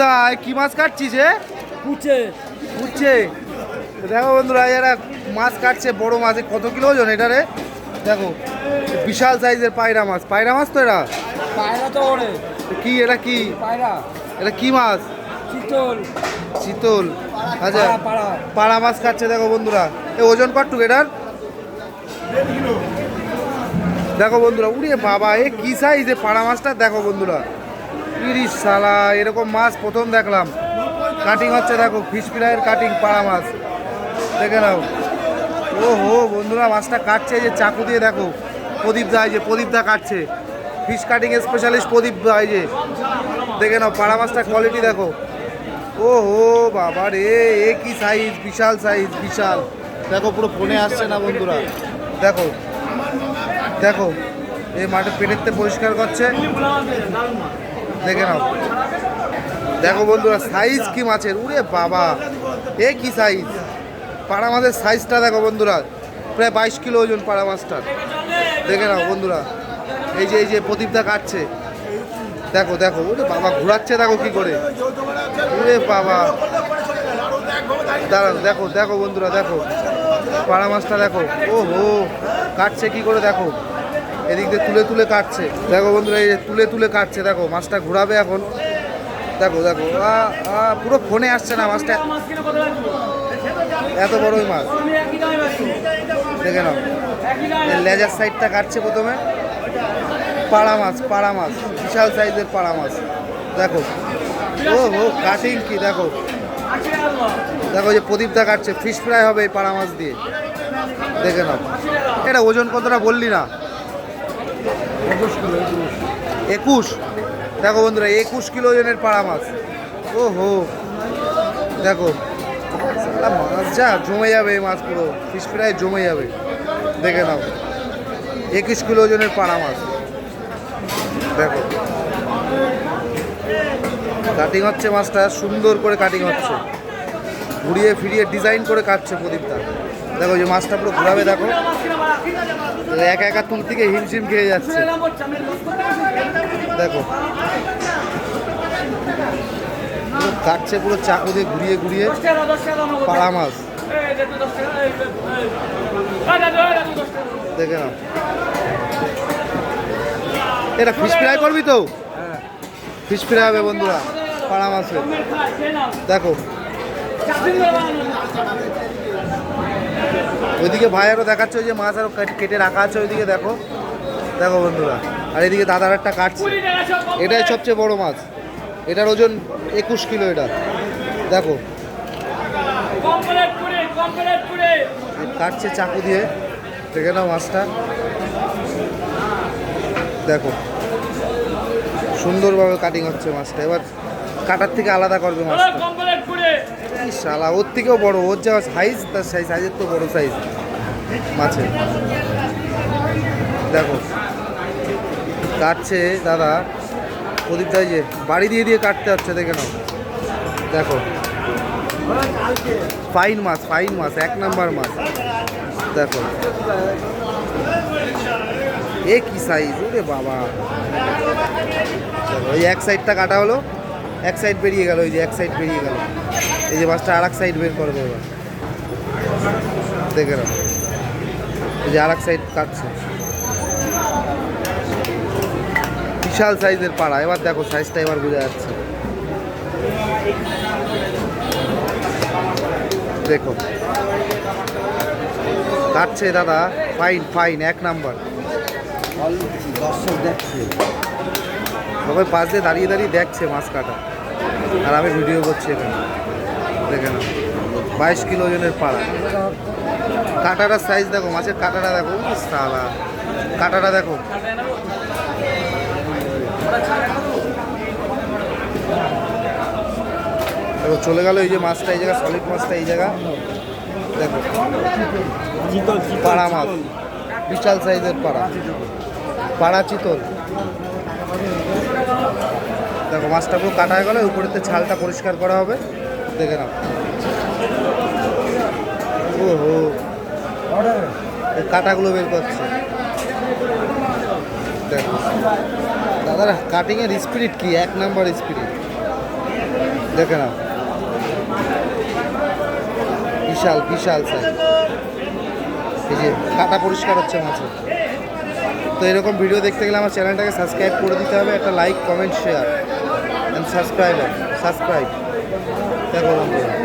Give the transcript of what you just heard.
দা কি মাছ কাটছিস হে কুচে উঠছে দেখো বন্ধুরা এরা মাছ কাটছে বড় মাছ কত কিলো ওজন এটা রে? দেখো বিশাল সাইজের পায়রা মাছ। পায়রা মাছ তো এরা? পায়রা তো ওরে। কি এটা কি? পায়রা। এটা কি মাছ? চিতল। শীতল আচ্ছা পাড়া মাছ খাচ্ছে দেখো বন্ধুরা। এ ওজন কটুক এটার? দেখো বন্ধুরা উড়ে বাবা এ কি সাইজ এ পাড়া মাছটা? দেখো বন্ধুরা। ইরিশ সালা এরকম মাছ প্রথম দেখলাম। কাটিং হচ্ছে দেখো ফিশ ফ্রাইয়ের কাটিং পাড়া মাছ। দেখে নাও। ও হো বন্ধুরা, মাছটা কাটছে যে চাকু দিয়ে দেখো। প্রদীপ দা যে প্রদীপ দা কাটছে। ফিশ কাটিং স্পেশালিস্ট প্রদীপ দা যে। দেখে নাও, পাড়া মাছটা কোয়ালিটি দেখো। ও হো বাবা রে, এ কি সাইজ বিশাল সাইজ বিশাল। দেখো, পুরো ফোনে আসছে না বন্ধুরা। দেখো দেখো এই মাঠে পেটেরতে পরিষ্কার করছে। দেখে নাও। দেখো বন্ধুরা সাইজ কি মাছের? উরে বাবা, এ কি সাইজ পাড়া মাছের সাইজটা দেখো বন্ধুরা, প্রায় বাইশ কিলো ওজন পাড়া মাছটার। দেখে নাও বন্ধুরা, এই যে এই যে প্রদীপদা কাটছে। দেখো দেখো ওরে বাবা, ঘোরাচ্ছে দেখো কি করে। ওরে বাবা। দাঁড়ান, দেখো দেখো বন্ধুরা, দেখো। পাড়া মাছটা দেখো ও হো কাটছে কি করে দেখো। এদিক দিয়ে তুলে তুলে কাটছে। দেখো বন্ধুরা, এই তুলে তুলে কাটছে, দেখো, মাছটা ঘোরাবে এখন। দেখো দেখো পুরো ফোনে আসছে না মাছটা। এত বড় ওই মাছ। দেখে নাও। লেজার সাইডটা কাটছে প্রথমে। পাড়া মাছ পাড়া মাছ, বিশাল সাইজের পাড়া মাছ। দেখো। ও হো কাটিং কি, দেখো। দেখো যে প্রদীপটা কাটছে ফিশ ফ্রাই হবে এই পাড়া মাছ দিয়ে। দেখে নাও। এটা ওজন কতটা বললি না? একুশ দেখো বন্ধুরা, একুশ কিলো ওজনের পাড়া মাছ। ও হো দেখো মাছ যা জমে যাবে এই মাছ পুরো ফিশ ফ্রাই জমে যাবে। দেখে নাও। একুশ কিলো ওজনের পাড়া মাছ। দেখো। কাটিং হচ্ছে মাছটা, সুন্দর করে কাটিং হচ্ছে। ঘুরিয়ে ফিরিয়ে ডিজাইন করে কাটছে প্রদীপটা। দেখো যে মাছটা পুরো ঘুরাবে দেখো। একা একা তুল থেকে হিমশিম খেয়ে যাচ্ছে। দেখো। কাটছে পুরো চাকু দিয়ে ঘুরিয়ে ঘুরিয়ে পাড়া মাছ। দেখে না এটা ফিশ ফ্রাই করবি তো? ফিশ ফ্রাই হবে বন্ধুরা পাড়া মাছের। দেখো। ওইদিকে ভাই আরও দেখাচ্ছে ওই যে মাছ আরও কেটে- কেটে রাখা আছে ওইদিকে দেখো। দেখো বন্ধুরা আর এদিকে দাদার একটা কাটছে। এটাই সবচেয়ে বড় মাছ। এটার ওজন একুশ কিলো এটা। দেখো। কাটছে চাকু দিয়ে। দেখে নাও মাছটা। দেখো। সুন্দরভাবে কাটিং হচ্ছে মাছটা। এবার কাটার থেকে আলাদা করবে মাছটা। এই শালা ওর থেকেও বড় ওর যা সাইজ তার সাইজ সাইজের তো বড় সাইজ মাছের দেখো। কাটছে দাদা। প্রদীপ দাই যে বাড়ি দিয়ে দিয়ে কাটতে হচ্ছে দেখে নাও। দেখো। ফাইন মাছ ফাইন মাছ এক নাম্বার মাছ। দেখো। এ কি সাইজ ওরে বাবা। ওই এক সাইডটা কাটা হলো। এক সাইড বেরিয়ে গেল ওই যে এক সাইড বেরিয়ে গেল। এই যে মাছটা আর এক সাইড বের করবে এবার। দেখে নাও। এই যে আর এক সাইড কাটছে। বিশাল সাইজের পাড়া। এবার দেখো সাইজটা এবার বোঝা যাচ্ছে। দেখো। কাটছে দাদা। ফাইন ফাইন এক নাম্বার দর্শক দেখছে। সবাই পাশ দিয়ে দাঁড়িয়ে দাঁড়িয়ে দেখছে মাছ কাটা। আর আমি ভিডিও করছি এখানে। দেখে না বাইশ কিলো ওজনের পাড়া। কাটাটার সাইজ দেখো, মাছের কাটাটা দেখো। সালা। কাটাটা দেখো। দেখো, চলে গেল এই যে মাছটা, এই জায়গা সলিড মাছটা, এই জায়গা। দেখো। পাড়া মাছ। বিশাল সাইজের পাড়া। পাড়া চিতল। দেখো, মাছটা পুরো কাটা হয়ে গেলে, উপরেতে ছালটা পরিষ্কার করা হবে। দেখে নাও। কাটাগুলো বের করছে। দেখো। দাদার কাটিংয়ের স্পিরিট কি? এক নাম্বার স্পিরিট দেখে নাও। বিশাল বিশাল সাইজ এই যে, কাটা পরিষ্কার হচ্ছে মাছের। তো এরকম ভিডিও দেখতে গেলে আমার চ্যানেলটাকে সাবস্ক্রাইব করে দিতে হবে, একটা like comment share and subscriber subscribe দেখো বন্ধুরা